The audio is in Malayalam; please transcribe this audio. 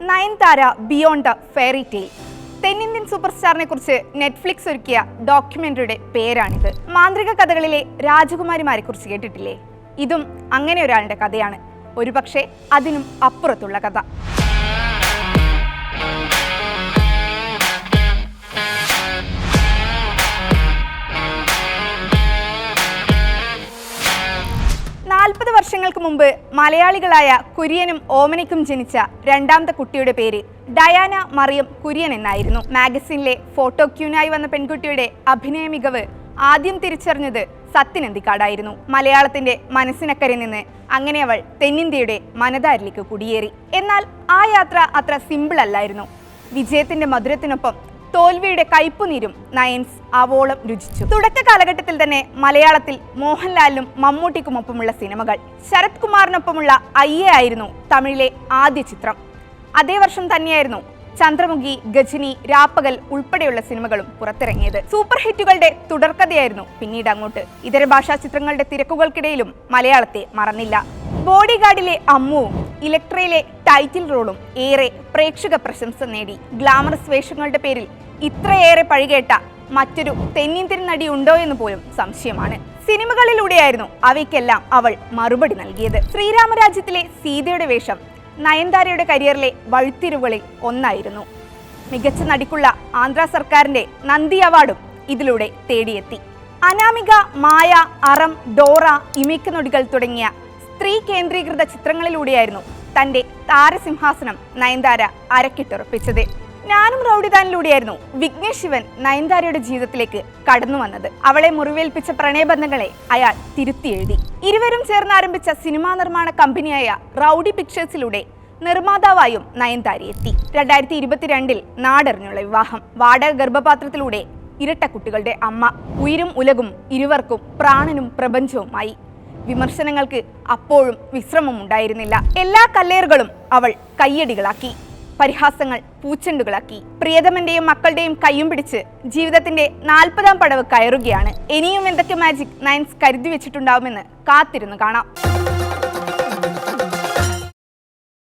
നയൻതാര ബിയോണ്ട് ഫെയറി ടെയിൽ തെന്നിന്ത്യൻ സൂപ്പർ സ്റ്റാറിനെ കുറിച്ച് നെറ്റ്ഫ്ലിക്സ് ഒരുക്കിയ ഡോക്യുമെന്ററിയുടെ പേരാണിത്. മാന്ത്രിക കഥകളിലെ രാജകുമാരിമാരെ കുറിച്ച് കേട്ടിട്ടില്ലേ? ഇതും അങ്ങനെ ഒരാളുടെ കഥയാണ്. ഒരുപക്ഷെ അതിനും അപ്പുറത്തുള്ള കഥ. നാൽപ്പത് വർഷങ്ങൾക്ക് മുമ്പ് മലയാളികളായ കുര്യനും ഓമനയ്ക്കും ജനിച്ച രണ്ടാമത്തെ കുട്ടിയുടെ പേര് ഡയാന മറിയം കുര്യൻ എന്നായിരുന്നു. മാഗസിനിലെ ഫോട്ടോ ക്യൂനായി വന്ന പെൺകുട്ടിയുടെ അഭിനയ മികവ് ആദ്യം തിരിച്ചറിഞ്ഞത് സത്യനന്ദിക്കാടായിരുന്നു മലയാളത്തിന്റെ മനസ്സിനക്കരെ നിന്ന് അങ്ങനെ അവൾ തെന്നിന്ത്യയുടെ മനതാരിലേക്ക് കുടിയേറി. എന്നാൽ ആ യാത്ര അത്ര സിമ്പിൾ അല്ലായിരുന്നു. വിജയത്തിന്റെ മധുരത്തിനൊപ്പം തോൽവിയുടെ കയ്പുനീരും നയൻസ് ആവോളം രുചിച്ചു. തുടക്ക കാലഘട്ടത്തിൽ തന്നെ മലയാളത്തിൽ മോഹൻലാലിനും മമ്മൂട്ടിക്കുമൊപ്പമുള്ള സിനിമകൾ. ശരത് കുമാറിനൊപ്പമുള്ള അയ്യ ആയിരുന്നു തമിഴിലെ ആദ്യ ചിത്രം. അതേ വർഷം തന്നെയായിരുന്നു ചന്ദ്രമുഖി ഗജിനി രാപ്പകൽ ഉൾപ്പെടെയുള്ള സിനിമകളും പുറത്തിറങ്ങിയത്. സൂപ്പർ ഹിറ്റുകളുടെ തുടർക്കഥയായിരുന്നു പിന്നീട് അങ്ങോട്ട്. ഇതര ഭാഷാ ചിത്രങ്ങളുടെ തിരക്കുകൾക്കിടയിലും മലയാളത്തെ മറന്നില്ല. ബോഡിഗാർഡിലെ അമ്മുവും ഇലക്ട്രയിലെ ടൈറ്റിൽ റോളും ഏറെ പ്രേക്ഷക പ്രശംസ നേടി. ഗ്ലാമറസ് വേഷങ്ങളുടെ പേരിൽ ഇത്രയേറെ പഴികേട്ട മറ്റൊരു തെന്നിന്ത്യൻ നടി ഉണ്ടോ എന്ന് പോലും സംശയമാണ്. സിനിമകളിലൂടെയായിരുന്നു അവയ്ക്കെല്ലാം അവൾ മറുപടി നൽകിയത്. ശ്രീരാമരാജ്യത്തിലെ സീതയുടെ വേഷം നയൻതാരയുടെ കരിയറിലെ വഴിത്തിരിവുകളിൽ ഒന്നായിരുന്നു. മികച്ച നടിക്കുള്ള ആന്ധ്ര സർക്കാരിന്റെ നന്ദി അവാർഡും ഇതിലൂടെ തേടിയെത്തി. അനാമിക മായ അറം ഡോറ ഇമിക്ക നൊടികൾ തുടങ്ങിയ സ്ത്രീ കേന്ദ്രീകൃത ചിത്രങ്ങളിലൂടെയായിരുന്നു തന്റെ താരസിംഹാസനം നയൻതാര അരക്കിട്ടുറപ്പിച്ചത്. ഞാനും റൌഡിദാനിലൂടെയായിരുന്നു വിഘ്നേഷ് ശിവൻ നയൻതാരയുടെ ജീവിതത്തിലേക്ക് കടന്നു വന്നത്. അവളെ മുറിവേൽപ്പിച്ച പ്രണയബന്ധങ്ങളെ അയാൾ തിരുത്തി എഴുതി ഇരുവരും ചേർന്ന് ആരംഭിച്ച സിനിമാ നിർമ്മാണ കമ്പനിയായ റൗഡി പിക്ചേഴ്സിലൂടെ നിർമ്മാതാവായും നയൻതാരി എത്തി. രണ്ടായിരത്തി ഇരുപത്തിരണ്ടിൽ നാടറിഞ്ഞുള്ള വിവാഹം. വാടക ഗർഭപാത്രത്തിലൂടെ ഇരട്ട കുട്ടികളുടെ അമ്മ. ഉയരും ഉലകും ഇരുവർക്കും പ്രാണനും പ്രപഞ്ചവുമായി. വിമർശനങ്ങൾക്ക് അപ്പോഴും വിശ്രമം ഉണ്ടായിരുന്നില്ല. എല്ലാ കല്ലേറുകളും അവൾ കയ്യടികളാക്കി. പരിഹാസങ്ങൾ പൂച്ചെണ്ടുകളാക്കി. പ്രിയതമന്റെയും മക്കളുടെയും കയ്യും പിടിച്ച് ജീവിതത്തിന്റെ നാൽപ്പതാം പടവ് കയറുകയാണ്. ഇനിയും എന്തൊക്കെ മാജിക് നയൻസ് കരുതി വെച്ചിട്ടുണ്ടാവുമെന്ന് കാത്തിരുന്നു കാണാം.